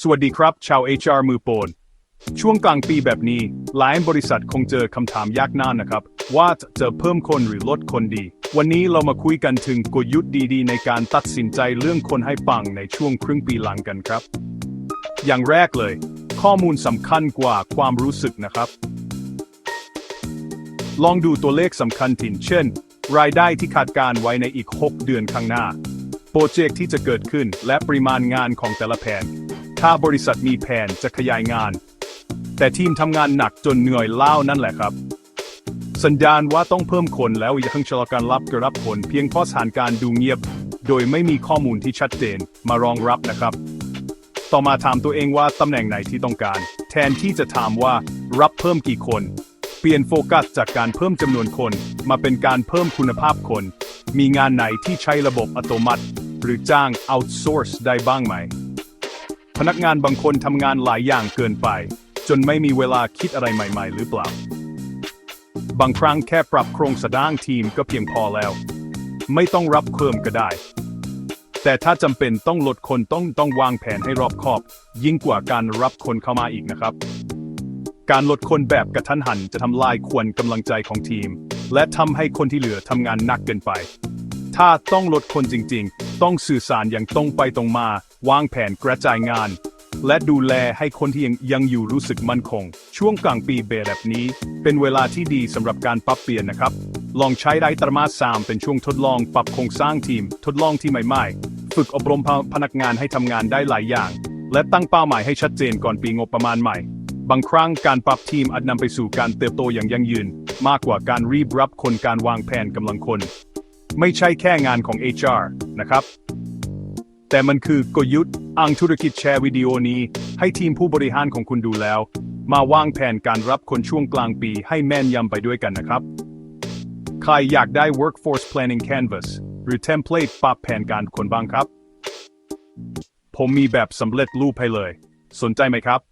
สวัสดีครับ ชาว HR มือโปน ช่วงกลางปีแบบนี้ หลายบริษัทคงเจอคำถามยากน่านนะครับ ว่าจะเพิ่มคนหรือลดคนดี วันนี้เรามาคุยกันถึงกลยุทธ์ดีๆ ในการตัดสินใจเรื่องคนให้ปังในช่วงครึ่งปีหลังกันครับ อย่างแรกเลย ข้อมูลสำคัญกว่าความรู้สึกนะครับ ลองดูตัวเลขสำคัญถิ่นเช่น รายได้ที่คาดการไว้ในอีก 6 เดือนข้างหน้า โปรเจกต์ที่จะเกิดขึ้นและปริมาณงานของแต่ละแผน ถ้าบริษัทมีแผนจะขยายงาน แต่ทีมทำงานหนักจนเหนื่อยเล่านั่นแหละครับ สัญญาณว่าต้องเพิ่มคนแล้วอย่าเพิ่งชะลอการรับกระรับผลเพียงเพราะสถานการณ์ดูเงียบ โดยไม่มีข้อมูลที่ชัดเจนมารองรับนะครับ ต่อมาถามตัวเองว่าตำแหน่งไหนที่ต้องการ แทนที่จะถามว่ารับเพิ่มกี่คน เปลี่ยนโฟกัสจากการเพิ่มจำนวนคน มาเป็นการเพิ่มคุณภาพคน มีงานไหนที่ใช้ระบบอัตโนมัติ หรือจ้าง outsource ได้บ้างไหม พนักงานบางคนทำงานหลายอย่างเกินไป จนไม่มีเวลาคิดอะไรใหม่ ๆ หรือเปล่า บางครั้งแค่ปรับโครงสร้างทีมก็เพียงพอแล้ว ไม่ต้องรับเพิ่มก็ได้ แต่ถ้าจำเป็นต้องลดคนต้องต้องวางแผนให้รอบคอบ ยิ่งกว่าการรับคนเข้ามาอีกนะครับ การลดคนแบบกระทันหันจะทำลายควรกำลังใจของทีม และทำให้คนที่เหลือทำงานหนักเกินไป ถ้าต้องลดคนจริงๆ ต้องสื่อสารอย่างตรงไปตรงมา วางแผนกระจายงาน และดูแลให้คนที่ยังยังอยู่รู้สึกมั่นคง ช่วงกลางปีแบบนี้ เป็นเวลาที่ดีสำหรับการปรับเปลี่ยนนะครับ ลองใช้ไดตรมาสามเป็นช่วงทดลองปรับโครงสร้างทีม ทดลองที่ใหม่ๆ ฝึกอบรมพนักงานให้ทำงานได้หลายอย่าง และตั้งเป้าหมายให้ชัดเจนก่อนปีงบประมาณใหม่ บางครั้งการปรับทีมอาจนำไปสู่การเติบโตอย่างยั่งยืน มากกว่าการรีบรับคนการวางแผนกำลังคน ไม่ใช่แค่งานของ HR นะครับ แต่มันคือกลยุทธ์อังธุรกิจแชร์วิดีโอนี้ ให้ทีมผู้บริหารของคุณดูแล้ว มาวางแผนการรับคนช่วงกลางปีให้แม่นยำไปด้วยกันนะครับ ใครอยากได้ workforce planning canvas หรือ template ปรับแผนการคนบ้างครับ ผมมีแบบสำเร็จรูปให้เลย สนใจไหมครับ